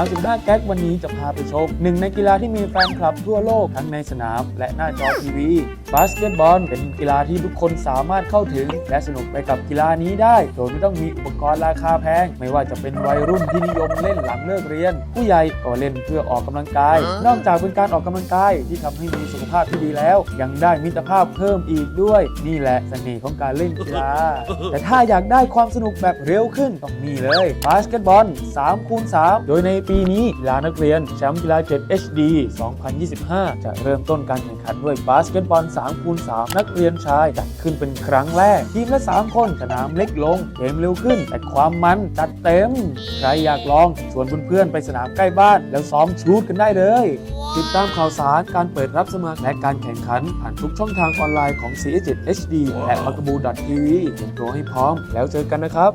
35แก๊กวันนี้จะพาไปชมหนึ่งในกีฬาที่มีแฟนคลับทั่วโลกทั้งในสนาม และหน้าจอทีวีบาสเกตบอลเป็นกีฬาที่ทุกคนสามารถเข้าถึง และสนุกไปกับกีฬานี้ได้ โดยไม่ต้องมีอุปกรณ์ราคาแพง ไม่ว่าจะเป็นวัยรุ่นที่นิยมเล่นหลังเลิกเรียน ผู้ใหญ่ก็เล่นเพื่อออกกำลังกาย นอกจากเป็นการออกกำลังกายที่ทำให้มีสุขภาพที่ดีแล้ว ยังได้มิตรภาพเพิ่มอีกด้วย นี่แหละเสน่ห์ของการเล่นกีฬาแต่ถ้าอยากได้ความสนุกแบบเร็วขึ้นต้องนี่เลยบาสเกตบอล3คูณ3โดยในปีนี้กีฬานักเรียนแชมป์กีฬา7 HD 2025 จะเริ่มต้นการแข่งขันด้วยบาสเกตบอล3คูณ3นักเรียนชายจัดขึ้นเป็นครั้งแรก ทีมละ 3 คนสนามเล็กลงเกมเร็วขึ้น แต่ความมันจัดเต็ม ใครอยากลองชวนเพื่อนๆไปสนามใกล้บ้าน แล้วซ้อมชูตกันได้เลยติดตามข่าวสารการเปิดรับสมัครและการแข่งขัน ผ่านทุกช่องทางออนไลน์ของ c 7 HD และ m a g a b o o TV เตรียมตัวให้พร้อมแล้วเจอกันนะครับ